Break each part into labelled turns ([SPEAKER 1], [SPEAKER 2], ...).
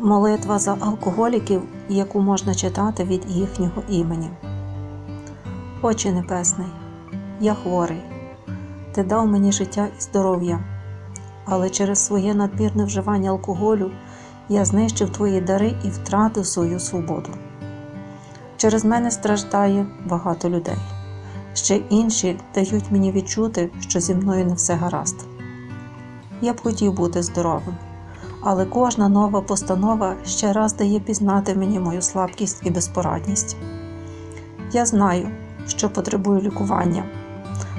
[SPEAKER 1] Молитва за алкоголіків, яку можна читати від їхнього імені. Отче Небесний, я хворий. Ти дав мені життя і здоров'я, але через своє надмірне вживання алкоголю я знищив твої дари і втратив свою свободу. Через мене страждає багато людей. Ще інші дають мені відчути, що зі мною не все гаразд. Я б хотів бути здоровим, але кожна нова постанова ще раз дає пізнати мені мою слабкість і безпорадність. Я знаю, що потребую лікування,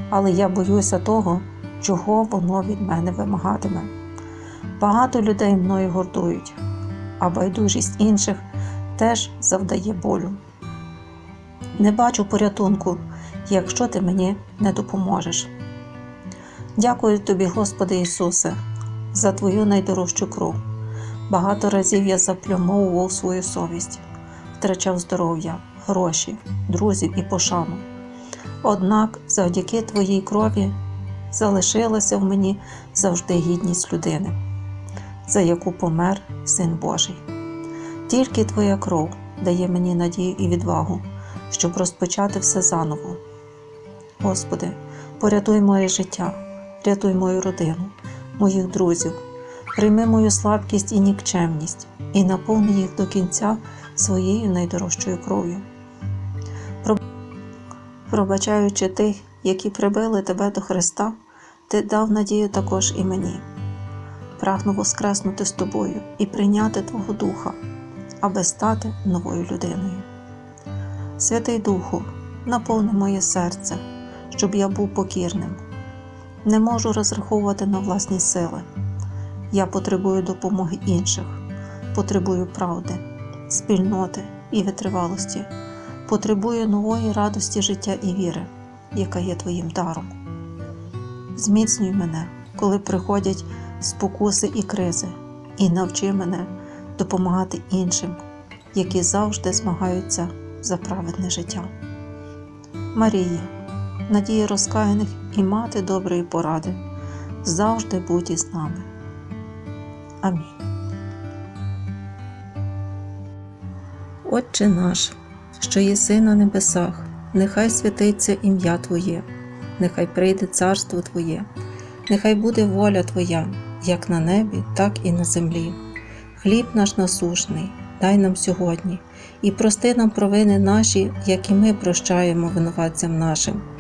[SPEAKER 1] але я боюся того, чого воно від мене вимагатиме. Багато людей мною гордують, а байдужість інших теж завдає болю. Не бачу порятунку, якщо ти мені не допоможеш. Дякую тобі, Господи Ісусе, за Твою найдорожчу кров. Багато разів я заплямовував свою совість, втрачав здоров'я, гроші, друзів і пошану. Однак завдяки Твоїй крові залишилася в мені завжди гідність людини, за яку помер Син Божий. Тільки Твоя кров дає мені надію і відвагу, щоб розпочати все заново. Господи, порятуй моє життя, рятуй мою родину, моїх друзів, прийми мою слабкість і нікчемність і наповни їх до кінця своєю найдорожчою кров'ю. Пробачаючи тих, які прибили тебе до Христа, ти дав надію також і мені. Прагну воскреснути з тобою і прийняти Твого Духа, аби стати новою людиною. Святий Духу, наповни моє серце, щоб я був покірним. Не можу розраховувати на власні сили. Я потребую допомоги інших, потребую правди, спільноти і витривалості, потребую нової радості життя і віри, яка є твоїм даром. Зміцнюй мене, коли приходять спокуси і кризи, і навчи мене допомагати іншим, які завжди змагаються за праведне життя. Марія, надія розкаяних і мати доброї поради, завжди будь із нами. Амінь. Отче наш, що єси на небесах, нехай святиться ім'я Твоє, нехай прийде царство Твоє, нехай буде воля Твоя, як на небі, так і на землі. Хліб наш насушний, дай нам сьогодні, і прости нам провини наші, як і ми прощаємо винуватцям нашим,